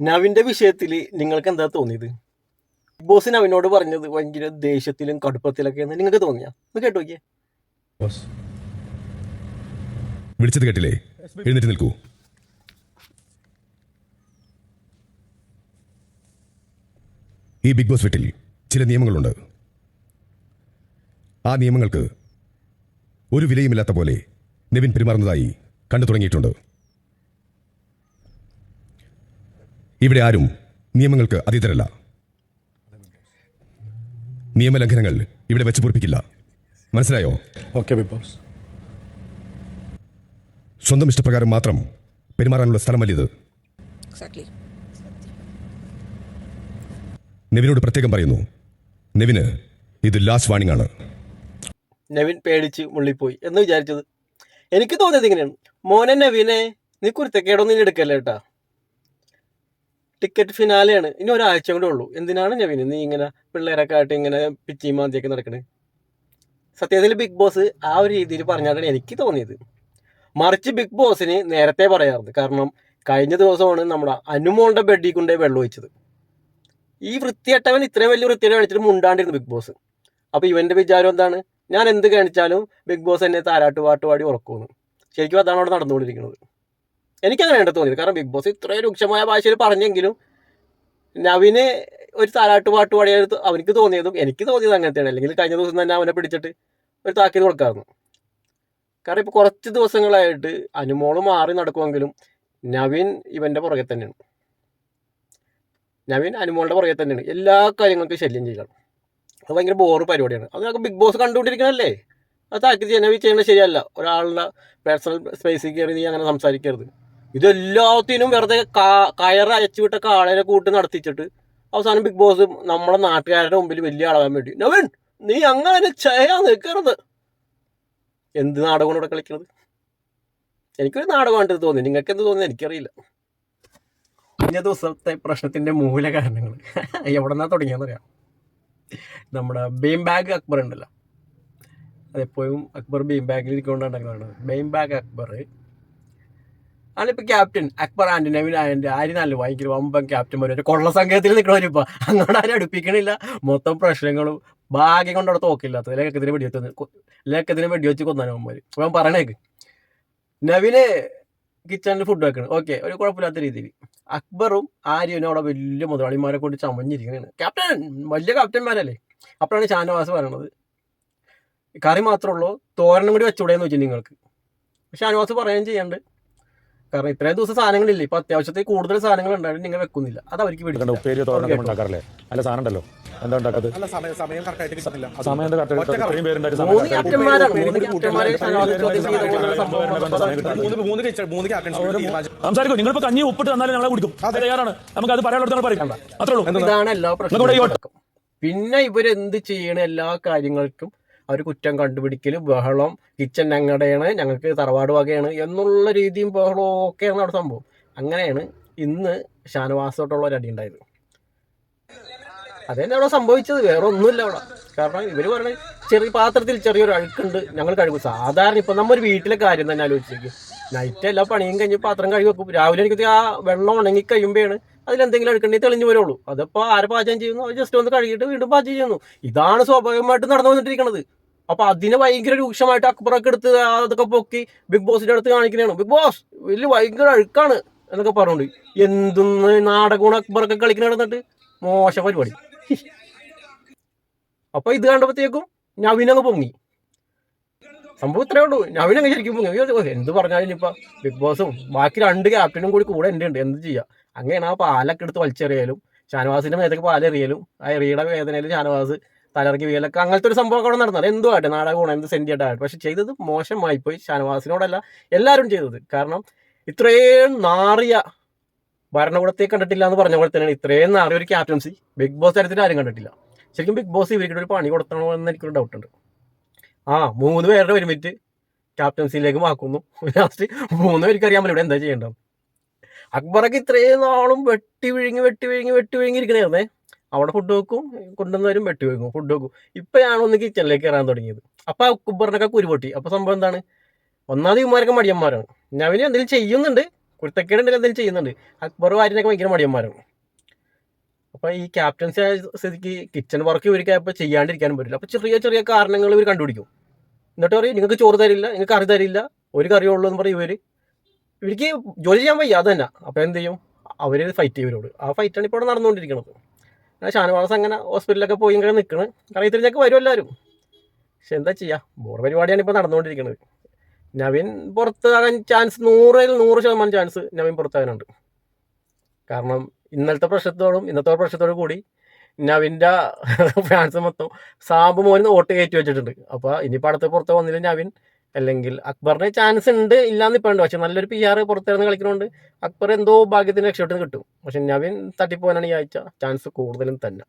നവിന്റെ വിഷയത്തിൽ നിങ്ങൾക്ക് എന്താ തോന്നിയത്? ബിഗ് ബോസ് നവിനോട് പറഞ്ഞത് ഭയങ്കര ദേഷ്യത്തിലും കടുപ്പത്തിലൊക്കെ നിങ്ങൾക്ക് തോന്നിയാ? ഒന്ന് കേട്ടു വിളിച്ചത് കേട്ടില്ലേ? എഴുന്നേറ്റ് നിൽക്കൂ. ഈ ബിഗ് ബോസ് വീട്ടിൽ ചില നിയമങ്ങളുണ്ട്. ആ നിയമങ്ങൾക്ക് ഒരു വിലയുമില്ലാത്ത പോലെ നിവിൻ പെരുമാറുന്നതായി കണ്ടു തുടങ്ങിയിട്ടുണ്ട്. ഇവിടെ ആരും നിയമങ്ങൾക്ക് അതീതരല്ല. നിയമലംഘനങ്ങൾ ഇവിടെ വെച്ച് പൊറിപ്പിക്കില്ല മനസ്സിലായോ? ഓക്കെ ബിഗ് ബോസ് സ്വന്തം ഇഷ്ടപ്രകാരം മാത്രം പെരുമാറാനുള്ള സ്ഥലമല്ലിത്? Exactly. നെവിനോട് പ്രത്യേകം പറയുന്നു. നെവിന് ഇത് ലാസ്റ്റ് വാണിംഗ് ആണ്. നവിൻ പേടിച്ച് മുള്ളിപ്പോയി. എന്ന് വിചാരിച്ചത്. എനിക്ക് തോന്നിയത് ഇങ്ങനെയാണ്. മോനെ നെവിനെ നീ കുരുത്തക്കേടൊന്നും ഇനി എടുക്കല്ലേ കേട്ടാ ടിക്കറ്റ് ഫിനാലെയാണ് ഇനി ഒരാഴ്ച കൂടെ ഉള്ളൂ. എന്തിനാണ് നവീൻ നീ ഇങ്ങനെ പിള്ളേരൊക്കെ ആയിട്ട് ഇങ്ങനെ പിച്ചി മാന്തിയൊക്കെ നടക്കണേ. സത്യത്തിൽ ബിഗ് ബോസ് ആ ഒരു രീതിയിൽ പറഞ്ഞാലാണ് എനിക്ക് തോന്നിയത്. മറിച്ച് ബിഗ് ബോസിന് നേരത്തെ പറയാറുണ്ട്. കാരണം കഴിഞ്ഞ ദിവസമാണ് നമ്മുടെ അനുമോളുടെ ബെഡിൽ കൊണ്ടേ വെള്ളം ഒഴിച്ചത്. ഈ വൃത്തിയട്ടവൻ ഇത്രയും വലിയ വൃത്തിയുടെ കാണിച്ചിട്ട് മുണ്ടാണ്ടിരുന്നു ബിഗ് ബോസ്. അപ്പോൾ ഇവന്റെ വിചാരം എന്താണ്? ഞാൻ എന്ത് കാണിച്ചാലും ബിഗ് ബോസ് എന്നെ താരാട്ട് പാട്ട് പാടി ഉറക്കുമെന്ന്. ശരിക്കും അതാണ് അവിടെ നടന്നുകൊണ്ടിരിക്കുന്നത്. എനിക്കങ്ങനെയാണ് തോന്നിയത്. കാരണം ബിഗ് ബോസ് ഇത്രയും രൂക്ഷമായ ഭാഷയിൽ പറഞ്ഞെങ്കിലും നവിന് ഒരു താരാട്ട് പാട്ട് പാടിയത് അവനിക്ക് തോന്നിയതും എനിക്ക് തോന്നിയത് അങ്ങനത്തെയാണ്. അല്ലെങ്കിൽ കഴിഞ്ഞ ദിവസം തന്നെ അവനെ പിടിച്ചിട്ട് ഒരു താക്കീത് കൊടുക്കാറുണ്ട് കാരണം ഇപ്പോൾ കുറച്ച് ദിവസങ്ങളായിട്ട് അനുമോൾ മാറി നടക്കുമെങ്കിലും നവീൻ ഇവന്റെ പുറകെ തന്നെയാണ്. നവീൻ അനുമോളുടെ പുറകെ തന്നെയാണ്. എല്ലാ കാര്യങ്ങൾക്കും ശല്യം ചെയ്യണം. അത് ഭയങ്കര ബോറ് പരിപാടിയാണ്. അത് നമുക്ക് ബിഗ് ബോസ് കണ്ടുകൊണ്ടിരിക്കണല്ലേ? അത് താക്കീത് നവീൻ ചെയ്യണത് ശരിയല്ല. ഒരാളുടെ പേഴ്സണൽ സ്പേസിൽ കയറി നീ അങ്ങനെ സംസാരിക്കരുത്. ഇതെല്ലാത്തിനും വെറുതെ കയറ് അയച്ചുവിട്ട കാളനെ കൂട്ട് നടത്തിച്ചിട്ട് അവസാനം ബിഗ് ബോസ് നമ്മളെ നാട്ടുകാരുടെ മുമ്പിൽ വലിയ ആളാകാൻ വേണ്ടി. നവൻ നീ അങ്ങനെ ചെയ്യാൻ നിൽക്കരുത് എന്ത് നാടകമാണ് ഇവിടെ കളിക്കണത്? എനിക്കൊരു നാടകമായിട്ട് തോന്നി. നിങ്ങൾക്ക് എന്ത് തോന്നി എനിക്കറിയില്ല. കഴിഞ്ഞ ദിവസത്തെ പ്രശ്നത്തിന്റെ മൂല കാരണങ്ങൾ എവിടെ തുടങ്ങിയെന്നറിയാം നമ്മുടെ ബെയിം ബാഗ് അക്ബർ ഉണ്ടല്ലോ. അതെപ്പോഴും അക്ബർ ബെയിം ബാഗിൽ ഇരിക്കൊണ്ടാണ് ബെയിം ബാഗ് അക്ബർ ആണിപ്പോൾ ക്യാപ്റ്റൻ അക്ബർ ആൻഡ് ആര് നല്ല ഭയങ്കര വമ്പൻ ക്യാപ്റ്റന്മാർ ഒരു കൊള്ള സംഘത്തിൽ നിൽക്കണവരിപ്പോൾ അങ്ങോട്ട് ആരും അടുപ്പിക്കണില്ല. മൊത്തം പ്രശ്നങ്ങളും ഭാഗ്യം കൊണ്ട് അവിടെ തോക്കില്ലാത്തത് ലേഖത്തിന് വെടിവെച്ച് ലേഖത്തിന് വെടിവെച്ച് കൊന്നാനവന്മാർ അപ്പം പറയണേക്ക് നവിന് കിച്ചണിൽ ഫുഡ് വെക്കണം. ഓക്കെ ഒരു കുഴപ്പമില്ലാത്ത രീതിയിൽ. അക്ബറും ആര്യനും അവിടെ വലിയ മുതലാളിമാരെ കൊണ്ട് ചമഞ്ഞിരിക്കണാണ്. ക്യാപ്റ്റൻ വലിയ ക്യാപ്റ്റന്മാരല്ലേ അപ്പോഴാണ് ഷാനവാസ് പറയണത്. കറി മാത്രമേ ഉള്ളൂ തോരനും കൂടി വെച്ചുകൂടെ എന്ന് വെച്ചാൽ നിങ്ങൾക്ക്. ഷാനവാസ് പറയുകയും ചെയ്യാണ്ട് കാരണം ഇത്രയും ദിവസം സാധനങ്ങളില്ല? ഇപ്പൊ അത്യാവശ്യത്തിൽ കൂടുതൽ സാധനങ്ങൾ ഉണ്ടായിട്ട് നിങ്ങൾ വെക്കുന്നില്ല. അത് അവർക്ക് കണ്ട പിടിക്കില്ല. ഉപ്പേരി തോരനൊക്കെ ഉണ്ടാക്കാറില്ലേ? അല്ല സാധനം ഉണ്ടല്ലോ എന്താ സമയം സംസാരിക്കും. നിങ്ങളിപ്പോ കഞ്ഞി ഉപ്പിട്ട് തന്നാലും ഞങ്ങളെ കുടിക്കും. തയ്യാറാണ്. നമുക്ക് അത് പറയാനുള്ളത് പറയും. അത്രേ ഉള്ളൂ. ഇതാണ് എല്ലാ നിങ്ങളുടെ പിന്നെ ഇവരെന്ത് ചെയ്യണ എല്ലാ കാര്യങ്ങൾക്കും? അവർ കുറ്റം കണ്ടുപിടിക്കൽ ബഹളം കിച്ചൺ ഞങ്ങളുടെയാണ് ഞങ്ങൾക്ക് തറവാട് വകയാണ് എന്നുള്ള രീതിയും ബഹളവും ഒക്കെയാണ് അവിടെ സംഭവം. അങ്ങനെയാണ് ഇന്ന് ഷാനവാസോട്ടുള്ള ഒരു അടി ഉണ്ടായത് അതന്നെ അവിടെ സംഭവിച്ചത് വേറെ ഒന്നുമില്ല അവിടെ. കാരണം ഇവർ പറഞ്ഞ ചെറിയ പാത്രത്തിൽ ചെറിയൊരു അഴുക്കുണ്ട് ഞങ്ങൾ കഴുകും. സാധാരണ ഇപ്പം നമ്മ ഒരു വീട്ടിലെ കാര്യം തന്നെ ആലോചിച്ചേക്ക്. നൈറ്റ് എല്ലാ പണിയും കഴിഞ്ഞ് പാത്രം കഴുകി വെക്കും. രാവിലെ എനിക്ക് ആ വെള്ളം ഉണങ്ങി കഴിയുമ്പോഴാണ് അതിലെന്തെങ്കിലും അഴുക്കുണ്ടെങ്കിൽ തെളിഞ്ഞു വരുള്ളൂ അതിപ്പോൾ ആരെ പാചകം ചെയ്യുന്നു? ജസ്റ്റ് ഒന്ന് കഴുകിയിട്ട് വീണ്ടും പാചകം ചെയ്യുന്നു. ഇതാണ് സ്വാഭാവികമായിട്ട് നടന്നു വന്നിട്ടിരിക്കുന്നത് അപ്പൊ അതിനെ ഭയങ്കര രൂക്ഷമായിട്ട് അക്ബറൊക്കെ എടുത്ത് അതൊക്കെ പൊക്കി ബിഗ് ബോസിന്റെ അടുത്ത് കാണിക്കുന്നതാണ് ബിഗ് ബോസ് വലിയ ഭയങ്കര അഴുക്കാണ് എന്നൊക്കെ പറഞ്ഞുകൊണ്ട് എന്തെന്ന് നാടകമാണ് അക്ബറൊക്കെ കളിക്കുന്ന നടന്നിട്ട് മോശം പരിപാടി. അപ്പൊ ഇത് കണ്ടപ്പോഴത്തേക്കും നവീനങ്ങ് പൊങ്ങി. സംഭവം ഇത്രേ ഉള്ളൂ. നവീൻ നവീനങ്ങ് ശരിക്കും പൊങ്ങി. എന്ത് പറഞ്ഞാലും ഇനിയിപ്പോ ബിഗ് ബോസും ബാക്കി രണ്ട് ക്യാപ്റ്റനും കൂടി കൂടെ എന്റെ ഉണ്ട്. എന്ത് ചെയ്യാ? അങ്ങനെയാണ് ആ പാലൊക്കെ എടുത്ത് വലിച്ചെറിയാലും. ഷാനവാസിന്റെ മേത്തൊക്കെ പാലെറിയലും. ആ എറിയുടെ വേദനയിൽ ഷാനവാസ് തലയിറക്കി വീലൊക്കെ അങ്ങനത്തെ ഒരു സംഭവം അവിടെ നടന്നത്. എന്തോ ആട്ടെ നാടകമാണ് എന്ത് ആട്ടെ പക്ഷെ ചെയ്തത് മോശമായി പോയി ഷാനവാസിനോടല്ല എല്ലാവരും ചെയ്തത്. കാരണം ഇത്രയും നാറിയ ഭരണകൂടത്തെ കണ്ടിട്ടില്ല എന്ന് പറഞ്ഞ പോലെ തന്നെയാണ് ഇത്രയും നാറിയ ഒരു ക്യാപ്റ്റൻസി ബിഗ് ബോസ് തരത്തിൽ ആരും കണ്ടിട്ടില്ല. ശരിക്കും ബിഗ് ബോസ് ഇവർക്ക് ഒരു പണി കൊടുത്തണോ എന്ന് എനിക്കൊരു ഡൗട്ട് ഉണ്ട്. ആ മൂന്ന് പേരുടെ ഒരുമിച്ച് ക്യാപ്റ്റൻസിയിലേക്ക് മാക്കുന്നു ലാസ്റ്റ് മൂന്ന് പേർക്ക് അറിയാൻ ഇവിടെ എന്താ ചെയ്യേണ്ടത്. അക്ബറൊക്കെ ഇത്രയും നാളും വെട്ടി വിഴുങ്ങി വെട്ടി വിഴുങ്ങി വെട്ടി വിഴുങ്ങി ഇരിക്കണായിരുന്നേ അവിടെ ഫുഡ് വെക്കും കൊണ്ടുവന്നവരും വെട്ടി വെക്കും ഫുഡ് വെക്കും. ഇപ്പോഴാണ് ഒന്ന് കിച്ചണിലേക്ക് കയറാൻ തുടങ്ങിയത്. അപ്പൊ കുബറിനൊക്കെ കുരുപൊട്ടി അപ്പോൾ സംഭവം എന്താണ്? ഒന്നാമത് ഇവന്മാരൊക്കെ മടിയന്മാരാണ്. നവിന് എന്തെങ്കിലും ചെയ്യുന്നുണ്ട്. കുരുത്തക്കേടുണ്ടെങ്കിൽ എന്തെങ്കിലും ചെയ്യുന്നുണ്ട്. അക്ബർ വാരിനൊക്കെ ഭയങ്കര മടിയന്മാരാണ്. അപ്പോൾ ഈ ക്യാപ്റ്റൻസി ആയ സ്ഥിതിക്ക് കിച്ചൺ വർക്ക് ഇവർക്ക് അപ്പോൾ ചെയ്യാണ്ടിരിക്കാനും പറ്റില്ല. അപ്പോൾ ചെറിയ ചെറിയ കാരണങ്ങൾ ഇവർ കണ്ടുപിടിക്കും. എന്നിട്ട് പറയും നിങ്ങൾക്ക് ചോറ് തരില്ല നിങ്ങൾക്ക് കറി തരില്ല. ഒരു കറിയേ ഉള്ളൂ എന്ന് പറയും ഇവർ ഇവർക്ക് ജോലി ചെയ്യാൻ വയ്യ അത് തന്നെ. അപ്പോൾ എന്ത് ചെയ്യും? അവർ ഫൈറ്റ് ചെയ്യും ഇവരോട്. ആ ഫൈറ്റാണ് ഇപ്പോൾ നടന്നുകൊണ്ടിരിക്കുന്നത് ഷാനവാസ് അങ്ങനെ ഹോസ്പിറ്റലിലൊക്കെ പോയി ഇങ്ങനെ നിൽക്കണം അറിയത്തിരിഞ്ഞൊക്കെ വരും എല്ലാവരും. പക്ഷെ എന്താ ചെയ്യുക ബോർ പരിപാടിയാണ് ഇപ്പോൾ നടന്നുകൊണ്ടിരിക്കുന്നത് നവീൻ പുറത്താകാൻ ചാൻസ് നൂറിൽ നൂറ് ശതമാനം ചാൻസ് നവീൻ പുറത്താകാനുണ്ട്. കാരണം ഇന്നലത്തെ പ്രശ്നത്തോടും ഇന്നത്തെ പ്രശ്നത്തോടും കൂടി നവിന്റെ ഫാൻസ് മൊത്തം സാബ് മോന് വോട്ട് കയറ്റി വെച്ചിട്ടുണ്ട്. അപ്പോൾ ഇനിയിപ്പോൾ അടുത്ത് പുറത്ത് വന്നില്ല നവിൻ? അല്ലെങ്കിൽ അക്ബറിന് ചാൻസ് ഉണ്ട് ഇല്ലാന്ന് ഇപ്പം ഉണ്ട് പക്ഷെ നല്ലൊരു പി ആർ പുറത്തിറന്ന് കളിക്കുന്നതുകൊണ്ട് അക്ബർ എന്തോ ഭാഗ്യത്തിന് രക്ഷപ്പെട്ട് കിട്ടും. പക്ഷെ നവീൻ തട്ടിപ്പോകാനാണ് ഈ ആഴ്ച. ചാൻസ് കൂടുതലും തന്നെ.